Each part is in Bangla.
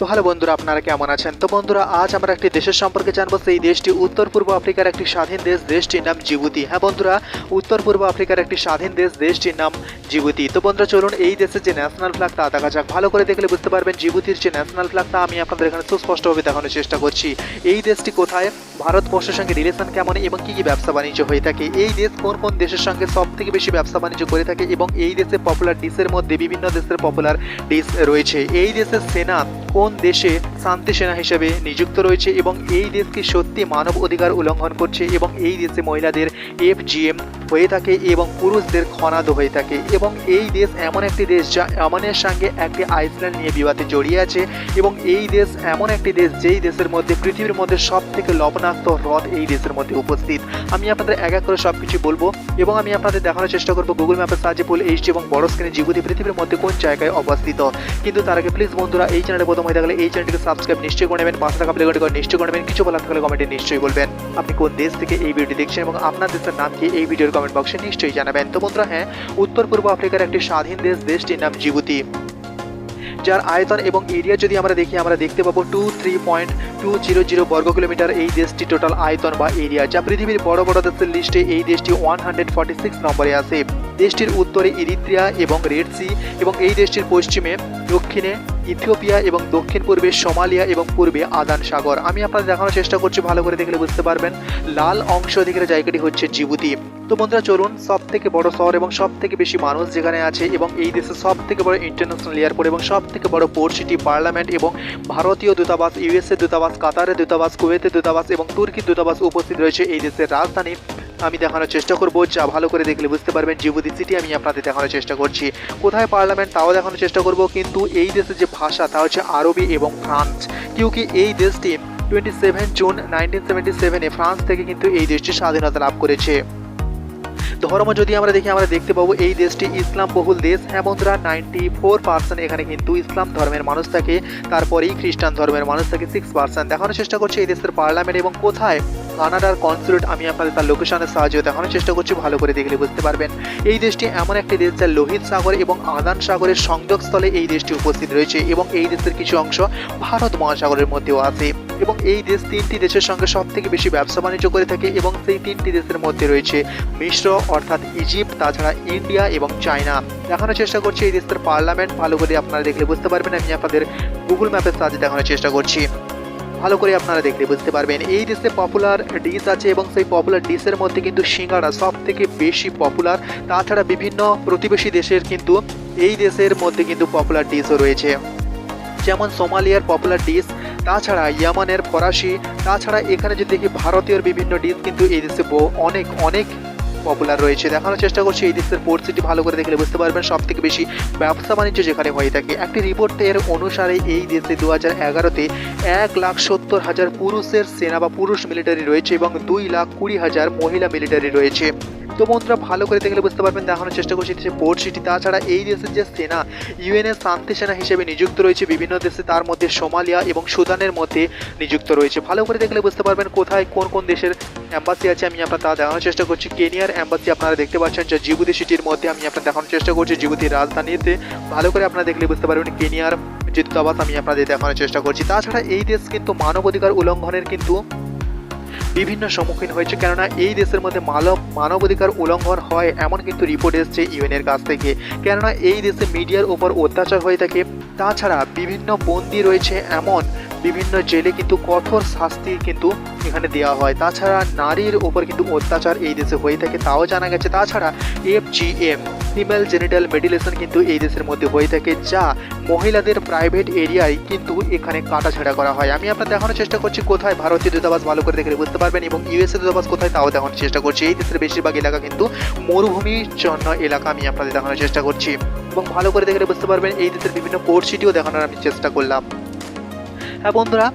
তো হ্যালো বন্ধুরা, আপনারা কেমন আছেন? তো বন্ধুরা, আজ আমরা একটি দেশের সম্পর্কে জানব। সেই দেশটি উত্তর পূর্ব আফ্রিকার একটি স্বাধীন দেশ, দেশটির নাম জিবুতি। হ্যাঁ বন্ধুরা, উত্তর পূর্ব আফ্রিকার একটি স্বাধীন দেশ, দেশটির নাম জিবুতি। তো বন্ধুরা, চলুন এই দেশের যে ন্যাশনাল ফ্ল্যাগ তা দেখা যাক। ভালো করে দেখলে বুঝতে পারবেন, জিবুতির যে ন্যাশনাল ফ্ল্যাগ তা আমি আপনাদের এখানে সুস্পষ্টভাবে দেখানোর চেষ্টা করছি। এই দেশটি কোথায়? ভারতবর্ষের সঙ্গে রিলেশন কেমন এবং কী কী ব্যবসা বাণিজ্য হয়ে থাকে? এই দেশ কোন কোন দেশের সঙ্গে সব থেকে বেশি ব্যবসা বাণিজ্য করে থাকে এবং এই দেশে পপুলার ডিশের মধ্যে বিভিন্ন দেশের পপুলার ডিশ রয়েছে। এই দেশের সেনা কোন দেশে শান্তি সেনা হিসেবে নিযুক্ত রয়েছে এবং এই দেশকে সত্যি মানব অধিকার উল্লঙ্ঘন করছে এবং এই দেশে মহিলাদের এফজিএম হয়ে থাকে এবং পুরুষদের খনাদ হয়ে থাকে। এবং এই দেশ এমন একটি দেশ যা এমনের সঙ্গে একটি আইসল্যান্ড নিয়ে বিবাদে জড়িয়ে আছে এবং এই দেশ এমন একটি দেশ যেই দেশের মধ্যে, পৃথিবীর মধ্যে সব থেকে লবণাক্ত হ্রদ এই দেশের মধ্যে উপস্থিত। আমি আপনাদের এক এক করে সব কিছু বলব এবং আমি আপনাদের দেখানোর চেষ্টা করব গুগল ম্যাপের সাহায্যে ফুল এইচডি এবং বড় স্ক্রিনে জিবুতি পৃথিবীর মধ্যে কোন জায়গায় অবস্থিত। কিন্তু তার আগে প্লিজ বন্ধুরা এই চ্যানেলে প্রথম হয়ে থাকলে এই চ্যানেলটিকে সাবস্ক্রাইব নিশ্চয়ই করে নেবেন, পাশে থাকা প্লেগনটি নিশ্চয়ই করে নেবেন, কিছু বলার থাকলে কমেন্টে নিশ্চয়ই বলবেন। আপনি কোন দেশ থেকে এই ভিডিও দেখছেন এবং আপনার দেশের নাম কি এই ভিডিওর কমেন্ট বক্সে নিশ্চয়ই জানাবেন। তো বন্ধুরা হ্যাঁ উত্তর পূর্ব আফ্রিকার একটি স্বাধীন দেশ দেশটির নাম জিবুতি। যার আয়তন এবং এরিয়া যদি আমরা দেখি, আমরা দেখতে পাবো two three point two zero zero বর্গ কিলোমিটার এই দেশটি টোটাল আয়তন বা এরিয়া যা পৃথিবীর বড় বড় দেশের লিস্টে এই দেশটি ওয়ান হান্ড্রেড ফর্টি সিক্স নম্বরে আছে। দেশটির উত্তরে ইরিত্রিয়া এবং রেড সি এবং এই দেশটির পশ্চিমে, দক্ষিণে ইথিওপিয়া এবং দক্ষিণ পূর্বে সোমালিয়া এবং পূর্বে আদান সাগর। আমি আপনাদের দেখানোর চেষ্টা করছি, ভালো করে দেখলে বুঝতে পারবেন। লাল অংশ দিকের জায়গাটি হচ্ছে জিবুতি। তো বন্ধুরা, চলুন সব থেকে বড় শহর এবং সব থেকে বেশি মানুষ যেখানে আছে এবং এই দেশে সব থেকে বড় ইন্টারন্যাশনাল এয়ারপোর্ট এবং সব থেকে বড় পোর্ট সিটি পার্লামেন্ট এবং ভারতীয় দূতাবাস ইউএসএ দূতাবাস, কাতারের দূতাবাস, কুয়েতের দূতাবাস এবং তুর্কির দূতাবাস উপস্থিত রয়েছে এই দেশের রাজধানী আমি দেখানোর চেষ্টা করব, যা ভালো করে দেখলে বুঝতে পারবেন জিবুদি সিটি আমি আপনাদের দেখানোর চেষ্টা করছি। কোথায় পার্লামেন্ট তাও দেখানোর চেষ্টা করব, কিন্তু এই দেশের যে ভাষা তা হচ্ছে আরবি এবং ফ্রান্স। কিউকি এই দেশটি twenty seven June nineteen seventy সেভেনে ফ্রান্স থেকে কিন্তু এই দেশটি স্বাধীনতা লাভ করেছে? ধর্ম যদি আমরা দেখি, আমরা দেখতে পাবো এই দেশটি ইসলাম বহুল দেশ। হ্যাঁ বন্ধুরা নাইনটি ফোর পার্সেন্ট এখানে কিন্তু ইসলাম ধর্মের মানুষ থাকে, তারপরেই খ্রিস্টান ধর্মের মানুষ থাকে সিক্স পার্সেন্ট দেখানোর চেষ্টা করছে এই দেশের পার্লামেন্ট এবং কোথায় কানাডার কনসুলেট আমি আপনাদের তার লোকেশনের সাহায্যে দেখানোর চেষ্টা করছি, ভালো করে দেখলে বুঝতে পারবেন। এই দেশটি এমন একটি দেশ যা লোহিত সাগর এবং আদান সাগরের সংযোগস্থলে এই দেশটি উপস্থিত রয়েছে এবং এই দেশের কিছু অংশ ভারত মহাসাগরের মধ্যেও আছে। এবং এই দেশ তিনটি দেশের সঙ্গে সব থেকে বেশি ব্যবসা বাণিজ্য করে থাকে এবং সেই তিনটি দেশের মধ্যে রয়েছে মিশ্র, অর্থাৎ ইজিপ্ট, তাছাড়া ইন্ডিয়া এবং চায়না। দেখানোর চেষ্টা করছি এই দেশের পার্লামেন্ট। ভালো করে আপনারা দেখলে বুঝতে পারবেন, আমি আপনাদের গুগল ম্যাপের সাহায্যে দেখানোর চেষ্টা করছি। ভালো করে আপনারা দেখলে বুঝতে পারবেন, এই দেশে পপুলার ডিশ আছে এবং সেই পপুলার ডিশের মধ্যে কিন্তু সিঙ্গারা সব থেকে বেশি পপুলার তাছাড়া বিভিন্ন প্রতিবেশী দেশের কিন্তু এই দেশের মধ্যে কিন্তু পপুলার ডিশও রয়েছে। যেমন সোমালিয়ার পপুলার ডিশ তাছাড়া ইয়ামানের ফরাসি, তাছাড়া এখানে যদি দেখি ভারতীয় বিভিন্ন ডিশ কিন্তু এই দেশে অনেক অনেক পপুলার রয়েছে। দেখানোর চেষ্টা করছি, এই দেশের সিটি ভালো করে দেখলে বুঝতে পারবেন। সব থেকে বেশি ব্যবসা বাণিজ্য যেখানে হয়ে থাকে। একটি রিপোর্টের অনুসারে এই দেশে দু হাজার এগারোতে এক লাখ সত্তর হাজার পুরুষের সেনা বা পুরুষ মিলিটারি রয়েছে এবং দুই লাখ কুড়ি হাজার মহিলা মিলিটারি রয়েছে। তো বন্ধুরা ভালো করে দেখলে বুঝতে পারবেন, দেখানোর চেষ্টা করছি পোর্ট সিটি তাছাড়া এই দেশের যে সেনা ইউএনএর শান্তি সেনা হিসেবে নিযুক্ত রয়েছে বিভিন্ন দেশে, তার মধ্যে সোমালিয়া এবং সুদানের মধ্যে নিযুক্ত রয়েছে। ভালো করে দেখলে বুঝতে পারবেন কোথায় কোন কোন দেশের অ্যাম্বাসি আছে, আমি আপনার তা দেখানোর চেষ্টা করছি। কেনিয়ার অ্যাম্বাসি আপনারা দেখতে পাচ্ছেন, যে জিবুতি সিটির মধ্যে আমি আপনার দেখানোর চেষ্টা করছি জিবুতির রাজধানীতে। ভালো করে আপনারা দেখলে বুঝতে পারবেন কেনিয়ার যে দূতাবাস, আমি আপনাদের দেখানোর চেষ্টা করছি। তাছাড়া এই দেশ কিন্তু মানবাধিকার উল্লঙ্ঘনের কিন্তু বিভিন্ন সম্মুখীন হয়েছে, কেননা এই দেশের মধ্যে মানব মানবাধিকার উল্লঙ্ঘন হয়, এমন কিন্তু রিপোর্ট এসছে ইউএনের কাছ থেকে। কেননা এই দেশে মিডিয়ার উপর অত্যাচার হয়ে থাকে, তাছাড়া বিভিন্ন বন্দি রয়েছে এমন বিভিন্ন জেলে কিন্তু কঠোর শাস্তি কিন্তু এখানে দেওয়া হয়। তাছাড়া নারীর ওপর কিন্তু অত্যাচার এই দেশে হয়ে থাকে তাও জানা গেছে। তাছাড়া F G M female genital mutilation কিন্তু এই দেশের মধ্যে হয়ে থাকে, যা মহিলাদের প্রাইভেট এরিয়ায় কিন্তু এখানে কাটাছাড়া করা হয়। আমি আপনার দেখানোর চেষ্টা করছি কোথায় ভারতীয় দূতাবাস ভালো করে দেখলে বুঝতে পারবেন এবং ইউএসএ দূতাবাস কোথায় তাও দেখানোর চেষ্টা করছি। এই দেশের বেশিরভাগ এলাকা কিন্তু মরুভূমির জন্য এলাকা আমি আপনাদের দেখানোর চেষ্টা করছি। এবং ভালো করে দেখলে বুঝতে পারবেন এই দেশের বিভিন্ন পোর্ট সিটিও দেখানোর আমি চেষ্টা করলাম। হ্যাঁ বন্ধুরা,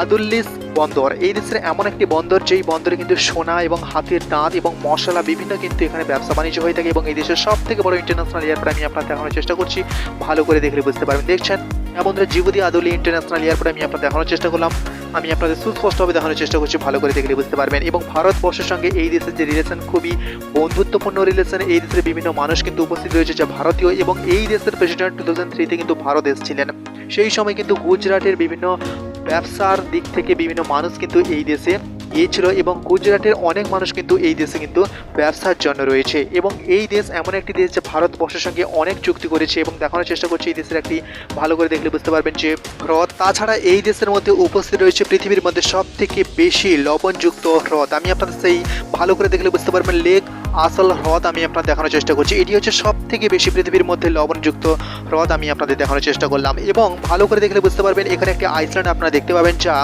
আদুল্লিস বন্দর। এই দেশের এমন একটি বন্দর, যেই বন্দরে কিন্তু সোনা এবং হাতের দাঁত এবং মশলা বিভিন্ন কিন্তু এখানে ব্যবসা বাণিজ্য হয়ে থাকে এবং এই দেশের সব থেকে বড় ইন্টারন্যাশনাল এয়ারপোর্ট আমি আপনার দেখানোর চেষ্টা করছি। ভালো করে দেখলে বুঝতে পারবেন। দেখছেন? হ্যাঁ বন্ধুরা, জিবুদি আদুলি ইন্টারন্যাশনাল এয়ারপোর্ট আমি আপনার দেখানোর চেষ্টা করলাম। আমি আপনাদের সুস্পষ্টভাবে দেখানোর চেষ্টা করছি, ভালো করে দেখলে বুঝতে পারবেন। এবং ভারতবর্ষের সঙ্গে এই দেশের যে রিলেশন খুবই বন্ধুত্বপূর্ণ রিলেশন এই দেশের বিভিন্ন মানুষ কিন্তু উপস্থিত রয়েছে, যা ভারতীয় এবং এই দেশের প্রেসিডেন্ট টু থাউজেন্ড থ্রিতে কিন্তু ভারত এসেছিলেন। সেই সময় কিন্তু গুজরাটের বিভিন্ন ব্যবসার দিক থেকে বিভিন্ন মানুষ কিন্তু এই দেশে গিয়েছিল এবং গুজরাটের অনেক মানুষ কিন্তু এই দেশে কিন্তু ব্যবসার জন্য রয়েছে এবং এই দেশ এমন একটি দেশ যে ভারতবর্ষের সঙ্গে অনেক চুক্তি করেছে এবং দেখানোর চেষ্টা করছে এই দেশের একটি ভালো করে দেখলে বুঝতে পারবেন যে হ্রদ। তাছাড়া এই দেশের মধ্যে উপস্থিত রয়েছে পৃথিবীর মধ্যে সব থেকে বেশি লবণযুক্ত হ্রদ। আমি আপনাদের সেই ভালো করে দেখলে বুঝতে পারবেন লেক, আসল হ্রদ আমি আপনার দেখানোর চেষ্টা করছি। এটি হচ্ছে সব থেকে বেশি পৃথিবীর মধ্যে লবণযুক্ত হ্রদ আমি আপনাদের দেখানোর চেষ্টা করলাম এবং ভালো করে দেখলে বুঝতে পারবেন এখানে একটি আইসল্যান্ড আপনারা দেখতে পাবেন যা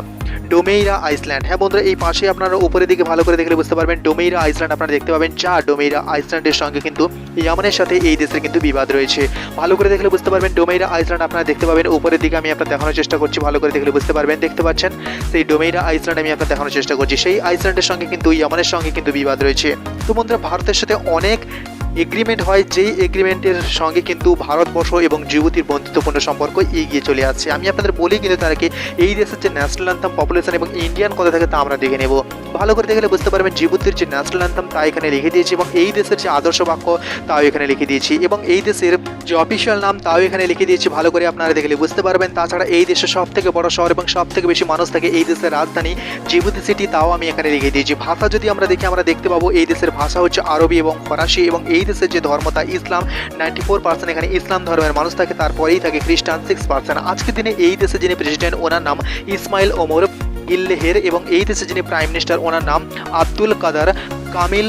ডোমেইরা আইসল্যান্ড। হ্যাঁ বন্ধুরা, এই পাশে আপনারা উপরের দিকে ভালো করে দেখলে বুঝতে পারবেন, ডোমেইরা আইসল্যান্ড আপনারা দেখতে পাবেন। যা ডোমেইরা আইসল্যান্ডের সঙ্গে কিন্তু ইয়ামানের সাথে এই দেশের কিন্তু বিবাদ রয়েছে। ভালো করে দেখলে বুঝতে পারবেন, ডোমেইরা আইসল্যান্ড আপনারা দেখতে পাবেন। উপরের দিকে আমি আপনার দেখানোর চেষ্টা করছি, ভালো করে দেখলে বুঝতে পারবেন, দেখতে পাচ্ছেন? সেই ডোমেইরা আইসল্যান্ড আমি আপনার দেখানোর চেষ্টা করছি। সেই আইসল্যান্ডের সঙ্গে কিন্তু, ইয়ামানের সঙ্গে কিন্তু বিবাদ রয়েছে। তো বন্ধুরা, ভারতের সাথে অনেক এগ্রিমেন্ট হয়, যেই এগ্রিমেন্টের সঙ্গে কিন্তু ভারতবর্ষ এবং জিবুতির বন্ধুত্বপূর্ণ সম্পর্ক এগিয়ে চলে আসছে। আমি আপনাদের বলি কিন্তু তাদেরকে, এই দেশের যে ন্যাশনাল অ্যান্থাম পপুলেশন এবং ইন্ডিয়ান কথা থাকে তা আমরা দেখে নেব। ভালো করে দেখলে বুঝতে পারবেন জিবুতির যে ন্যাশনাল অ্যান্থাম তা এখানে লিখে দিয়েছি এবং এই দেশের যে আদর্শ বাক্য তাও এখানে লিখে দিয়েছি এবং এই দেশের যে অফিসিয়াল নাম তাও এখানে লিখে দিয়েছি। ভালো করে আপনারা দেখলে বুঝতে পারবেন। তাছাড়া এই দেশের সব থেকে বড় শহর এবং সব থেকে বেশি মানুষ থাকে এই দেশের রাজধানী জিবুতি সিটি তাও আমি এখানে লিখে দিয়েছি। ভাষা যদি আমরা দেখি, আমরা দেখতে পাবো এই দেশের ভাষা হচ্ছে আরবি এবং ফরাসি এবং এই দেশের যে ধর্ম তা ইসলাম। নাইনটি ফোর পার্সেন্ট এখানে ইসলাম ধর্মের মানুষ থাকে, তারপরেই থাকে খ্রিস্টান সিক্স পার্সেন্ট আজকের দিনে এই দেশে যিনি প্রেসিডেন্ট ওনার নাম ইসমাইল ওমর ইল্লেহের এবং এই দেশে যিনি প্রাইম মিনিস্টার ওনার নাম আব্দুল কাদার কামিল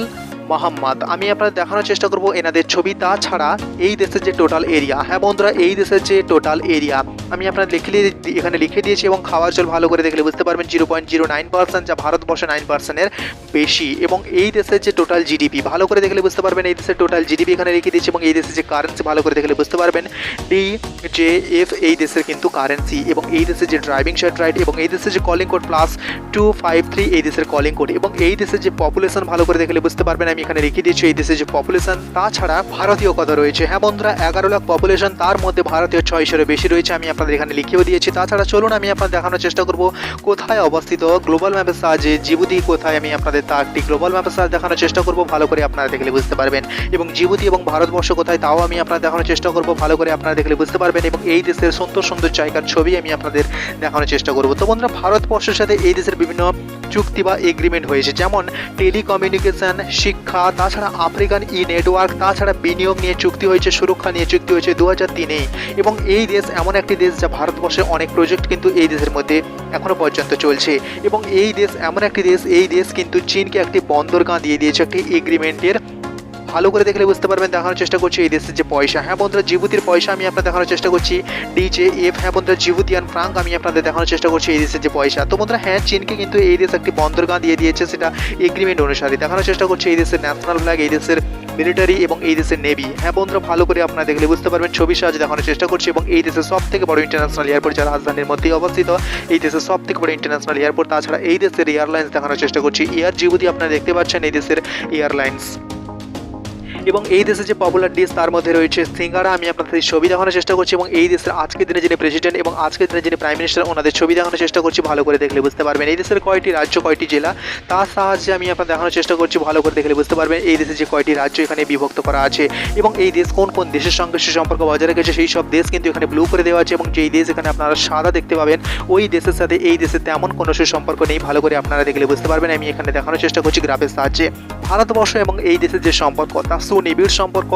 মোহাম্মদ। আমি আপনাদের দেখানোর চেষ্টা করব এনাদের ছবি। তাছাড়া এই দেশের যে টোটাল এরিয়া হ্যাঁ বন্ধুরা, এই দেশের যে টোটাল এরিয়া আমি আপনার লিখে এখানে লিখে দিয়েছি এবং খাওয়ার জল ভালো করে দেখলে বুঝতে পারবেন zero point zero nine percent যা ভারতবর্ষে নাইন পার্সেন্টের বেশি এবং এই দেশের যে টোটাল জিডিপি ভালো করে দেখলে বুঝতে পারবেন এই দেশের টোটাল জিডিপি এখানে লিখে দিয়েছি এবং এই দেশের যে কারেন্সি ভালো করে দেখলে বুঝতে পারবেন ডি জে এফ এই দেশের কিন্তু কারেন্সি এবং এই দেশের যে ড্রাইভিং শার্ট রাইট এবং এই দেশের যে calling code plus two five three এই দেশের কলিং কোড এবং এই দেশের যে পপুলেশন ভালো করে দেখলে বুঝতে পারবেন আমি এখানে লিখে দিয়েছি, এই দেশের যে পপুলেশন তাছাড়া ভারতীয় কথা রয়েছে। হ্যাঁ বন্ধুরা, এগারো লাখ পপুলেশন তার মধ্যে ভারতীয় ছয়শোরও বেশি রয়েছে, আমি আপনাদের এখানে লিখেও দিয়েছি। তাছাড়া চলুন, আমি আপনাদের দেখানোর চেষ্টা করব, কোথায় অবস্থিত গ্লোবাল ম্যাপের সাহায্যে জিবুতি, কোথায় আমি আপনাদের তা একটি গ্লোবাল ম্যাপের সাহায্যে দেখানোর চেষ্টা করব, ভালো করে আপনারা দেখলে বুঝতে পারবেন। এবং জিবুতি এবং ভারতবর্ষ কোথায়, তাও আমি আপনাদের দেখানোর চেষ্টা করব, ভালো করে আপনারা দেখলে বুঝতে পারবেন। এবং এই দেশের সুন্দর সুন্দর জায়গার ছবি আমি আপনাদের দেখানোর চেষ্টা করব। তো বন্ধুরা, ভারতবর্ষের সাথে এই দেশের বিভিন্ন চুক্তি বা এগ্রিমেন্ট হয়েছে, যেমন টেলিকমিউনিকেশন শিক্ষা, তাছাড়া আফ্রিকান ই নেটওয়ার্ক তাছাড়া বিনিয়োগ নিয়ে চুক্তি হয়েছে, সুরক্ষা নিয়ে চুক্তি হয়েছে দু হাজার তিনেই। এবং এই দেশ এমন একটি দেশ যা ভারতবর্ষে অনেক প্রজেক্ট কিন্তু এই দেশের মধ্যে এখনও পর্যন্ত চলছে। এবং এই দেশ এমন একটি দেশ, এই দেশ কিন্তু চীনকে একটি বন্দরগাঁ দিয়ে দিয়েছে, একটি এগ্রিমেন্টের ভালো করে দেখলে বুঝতে পারবেন, দেখানোর চেষ্টা করছি এই দেশের যে পয়সা। হ্যাঁ বন্ধুরা, জিবুতির পয়সা আমি আপনার দেখানোর চেষ্টা করছি। ডিজে এফ হ্যাঁ বন্ধুরা জিবুতিয়ান ফ্রাঙ্ক আমি আপনাদের দেখানোর চেষ্টা করছি এই দেশের যে পয়সা। তো বন্ধুরা হ্যাঁ চীনকে কিন্তু এই দেশ একটি বন্দরগাঁ দিয়ে দিয়েছে, সেটা এগ্রিমেন্ট অনুসারে। দেখানোর চেষ্টা করছি এই দেশের ন্যাশনাল ফ্ল্যাগ এই দেশের মিলিটারি এবং এই দেশের নেভি হ্যাঁ বন্ধুরা, ভালো করে আপনারা দেখলে বুঝতে পারবেন, ছবি সাহায্যে দেখানোর চেষ্টা করছি এবং এই দেশের সব থেকে বড় ইন্টারন্যাশনাল এয়ারপোর্ট যা রাজধানীর মধ্যেই অবস্থিত, এই দেশের সব থেকে বড় ইন্টারন্যাশনাল এয়ারপোর্ট তাছাড়া এই দেশের এয়ারলাইন্স দেখানোর চেষ্টা করছি। এয়ার জিবুদি আপনারা দেখতে পাচ্ছেন, এই দেশের এয়ারলাইন্স এবং এই দেশের যে পপুলার ডিশ তার মধ্যে রয়েছে সিঙ্গারা। আমি আপনাদের ছবি দেখানোর চেষ্টা করছি এবং এই দেশের আজকের দিনে যিনি প্রেসিডেন্ট এবং আজকের দিনে যিনি প্রাইম মিনিস্টার ওনাদের ছবি দেখানোর চেষ্টা করছি, ভালো করে দেখলে বুঝতে পারবেন। এই দেশের কয়টি রাজ্য, কয়টি জেলা, তার সাহায্যে আমি আপনার দেখানোর চেষ্টা করছি, ভালো করে দেখলে বুঝতে পারবেন। এই দেশে যে কয়টি রাজ্য এখানে বিভক্ত করা আছে এবং এই দেশ কোন কোন দেশের সঙ্গে সুসম্পর্ক বজায় রেখেছে, সেই সব দেশ কিন্তু এখানে ব্লু করে দেওয়া আছে এবং যেই দেশ এখানে আপনারা সাদা দেখতে পাবেন, ওই দেশের সাথে, এই দেশের তেমন কোনো সুসম্পর্ক নেই, ভালো করে আপনারা দেখলে বুঝতে পারবেন। আমি এখানে দেখানোর চেষ্টা করছি, গ্রাফের সাহায্যে। ভারতবর্ষ এবং এই দেশের যে সম্পর্ক, তা সুনিবিড় সম্পর্ক।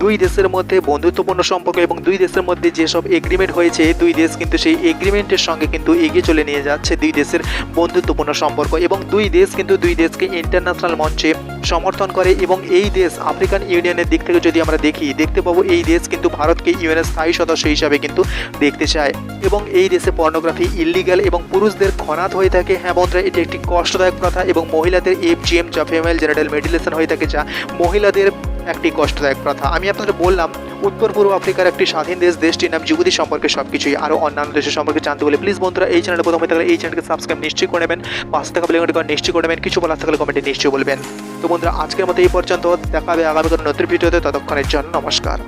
দুই দেশের মধ্যে বন্ধুত্বপূর্ণ সম্পর্ক এবং দুই দেশের মধ্যে যেসব এগ্রিমেন্ট হয়েছে, দুই দেশ কিন্তু সেই এগ্রিমেন্টের সঙ্গে কিন্তু এগিয়ে চলে নিয়ে যাচ্ছে দুই দেশের বন্ধুত্বপূর্ণ সম্পর্ক এবং দুই দেশ কিন্তু দুই দেশকে ইন্টারন্যাশনাল মঞ্চে সমর্থন করে এবং এই দেশ আফ্রিকান ইউনিয়নের দিক থেকে যদি আমরা দেখি, দেখতে পাবো এই দেশ কিন্তু ভারতকে ইউএনের স্থায়ী সদস্য হিসাবে কিন্তু দেখতে চায় এবং এই দেশে পর্নোগ্রাফি ইলিগাল এবং পুরুষদের খনাত হয়ে থাকে। হ্যাঁ বন্ধুরা, এটি একটি কষ্টদায়ক প্রথা এবং মহিলাদের এফ এফজিএম যা ফিমেল জেনারেল মেডিলেশন হয়ে থাকে, যা মহিলাদের একটি কষ্টদায়ক প্রথা। আমি আপনাদের বললাম, উত্তর পূর্ব আফ্রিকার একটি স্বাধীন দেশ, দেশটির নাম জিবুতি সম্পর্কে সব কিছুই আরও অন্যান্য দেশের সম্পর্কে জানতে বলে প্লিজ বন্ধুরা, এই চ্যানেলে প্রথমে থাকলে এই চ্যানেলকে সাবস্ক্রাইব নিশ্চয়ই করে নেবেন, পাশে থাকা বেলঘন্টি নিশ্চয়ই করে নেবেন, কিছু বলার থাকলে কমেন্টে নিশ্চয়ই বলবেন। তো বন্ধুরা, আজকের মতো এই পর্যন্ত, দেখা হবে আগামী কোনো নতুন ভিডিওতে, ততক্ষণের জন্য নমস্কার।